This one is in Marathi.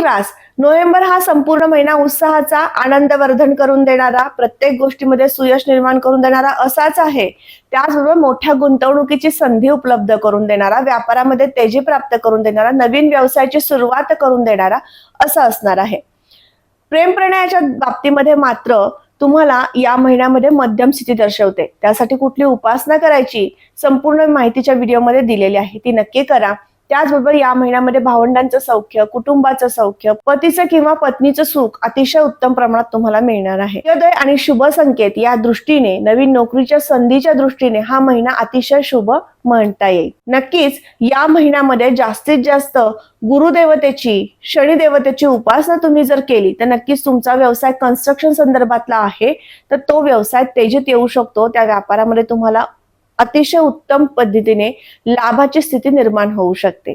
रास. नोव्हेंबर हा संपूर्ण महिना उत्साहाचा आनंदवर्धन करून देणारा प्रत्येक गोष्टीमध्ये सुयश निर्माण करून देणारा असाच आहे. त्याचबरोबर मोठ्या गुंतवणुकीची संधी उपलब्ध करून देणारा व्यापारामध्ये तेजी प्राप्त करून देणारा नवीन व्यवसायाची सुरुवात करून देणारा असा असणार आहे. प्रेम प्रणयाच्या बाबतीमध्ये मात्र तुम्हाला या महिन्यामध्ये मध्यम स्थिती दर्शवते. त्यासाठी कुठली उपासना करायची संपूर्ण माहितीच्या व्हिडिओमध्ये दिलेली आहे. ती नक्की करा. त्याचबरोबर या महिन्यामध्ये भावंडांचं सौख्य कुटुंबाचं सौख्य पतीचं किंवा पत्नीचं सुख अतिशय उत्तम प्रमाणात तुम्हाला मिळणार आहे. सूर्योदय आणि शुभ संकेत या दृष्टीने नवीन नोकरीच्या संधीच्या दृष्टीने हा महिना अतिशय शुभ म्हणता येईल. नक्कीच या महिन्यामध्ये जास्तीत जास्त गुरुदेवतेची शनिदेवतेची उपासना तुम्ही जर केली तर नक्कीच तुमचा व्यवसाय कन्स्ट्रक्शन संदर्भातला आहे तर तो व्यवसाय तेजीत येऊ शकतो. त्या व्यापारामध्ये तुम्हाला अतिशय उत्तम पद्धतीने लाभाची स्थिती निर्माण होऊ शकते.